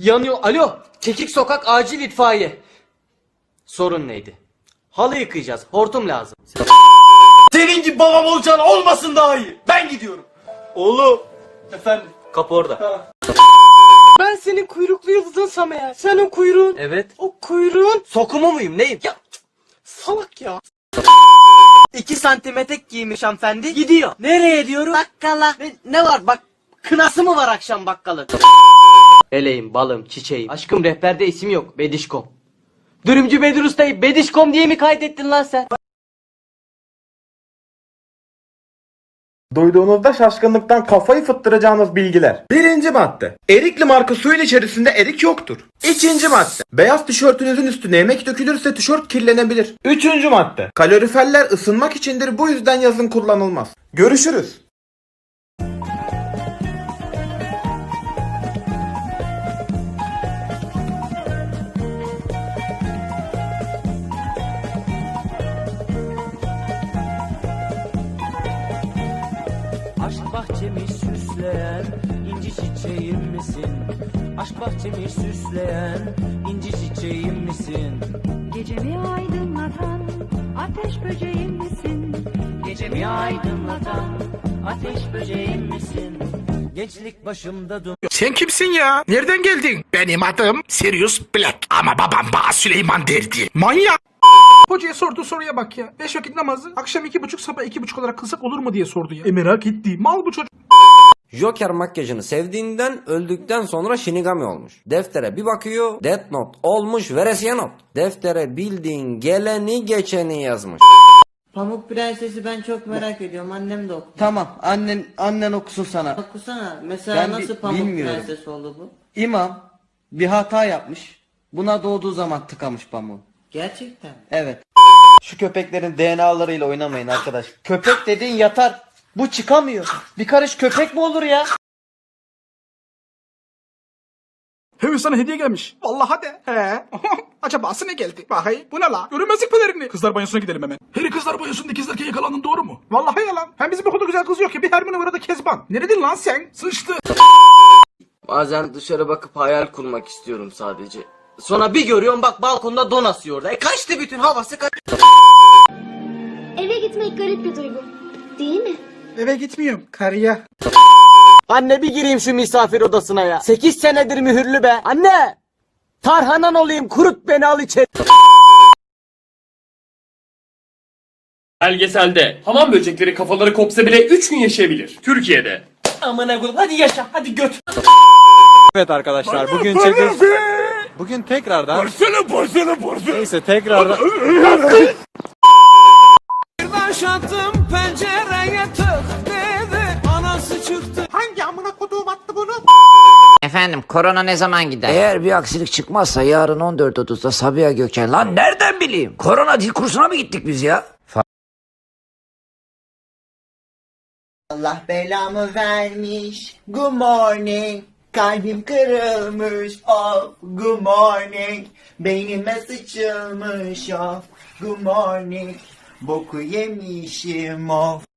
Yanıyor. Alo. Kekik sokak acil itfaiye. Sorun neydi? Halı yıkayacağız. Hortum lazım. Senin gibi babam olacağın olmasın daha iyi. Ben gidiyorum. Oğlum. Efendim. Kapı orada. Ben senin kuyruklu yıldızınsam eğer. Sen o kuyruğun. Evet. O kuyruğun. Sokumu muyum neyim? Ya Salak ya. 2 santim etek giymiş hanımefendi. Gidiyor. Nereye diyorum? Bakkala. Ne, ne var bak kınası mı var akşam bakkalın? Eleğim, balım, çiçeğim. Aşkım rehberde isim yok. Bedişkom. Dürümcü Bedir Usta'yı Bedişkom diye mi kaydettin lan sen? Duyduğunuzda şaşkınlıktan kafayı fıttıracağınız bilgiler. Birinci madde. Erikli marka suyun içerisinde erik yoktur. İkinci madde. Beyaz tişörtünüzün üstüne yemek dökülürse tişört kirlenebilir. Üçüncü madde. Kaloriferler ısınmak içindir bu yüzden yazın kullanılmaz. Görüşürüz. Aşk bahçemi süsleyen inci çiçeğim misin? Aşk bahçemi süsleyen inci çiçeğim misin? Gecemi aydınlatan ateş böceğim misin? Gecemi aydınlatan ateş böceğim misin? Gençlik başımda dur. Sen kimsin ya? Nereden geldin? Benim adım Sirius Black. Ama babam bana Süleyman derdi. Manyak. Hocaya sorduğu soruya bak ya. Beş vakit namazı akşam iki buçuk sabah iki buçuk olarak kılsak olur mu diye sordu ya. E merak ettiğim mal bu çocuk. Joker makyajını sevdiğinden öldükten sonra Shinigami olmuş. Deftere bir bakıyor Death Note olmuş veresiye not. Deftere bildiğin geleni geçeni yazmış. Pamuk Prenses'i ben çok merak ediyorum. Annem de okudu. Tamam annen annen okusun sana. Okusana. Mesela Ben bi- nasıl Pamuk bilmiyorum. Prenses oldu bu? İmam bir hata yapmış. Buna doğduğu zaman tıkamış pamuğu. Gerçekten. mi? Evet. Şu köpeklerin DNA'larıyla oynamayın arkadaş. Köpek dediğin yatar. Bu çıkamıyor. Bir karış köpek mi olur ya? Hey sana hediye gelmiş. Vallahi de. He. Acabası ne geldi? Bakayım. Bu ne la? Görünmezlik pelerini. Kızlar banyosuna gidelim hemen. Harry kızlar banyosunda ikizlerken yakalandın doğru mu? Vallahi yalan. Hem bizim okulda güzel kız yok ki. Bir Hermione var da Kezban. Neredin lan sen? Sıçtı. Bazen dışarı bakıp hayal kurmak istiyorum sadece. Sonra bir görüyorum bak balkonda don asıyor orada. E kaçtı bütün havası kaç. Eve gitmek garip bir duygu. Değil mi? Eve gitmiyorum. Karıya. Anne bir gireyim şu misafir odasına ya. 8 senedir mühürlü be. Anne! Tarhanan olayım kurut beni al içeri. Belgeselde hamam böcekleri kafaları kopsa bile 3 gün yaşayabilir. Türkiye'de. Amına koyayım hadi yaşa hadi göt. Evet arkadaşlar bugün çekiş... Bugün tekrardan... Porselen porselen porselen. Neyse tekrardan... Başlattım pencereye tık dedi anası çıktı. Hangi amına koduğum attı bunu? Efendim korona ne zaman gider? Eğer bir aksilik çıkmazsa yarın 14.30'da Sabiha Gökçen. Lan nereden bileyim? Korona dil kursuna mı gittik biz ya? Allah belamı vermiş. Good morning. Kalbim kırılmış. Of. Good morning. Beynime sıçılmış. Of. Good morning. Boku yemişim. Of.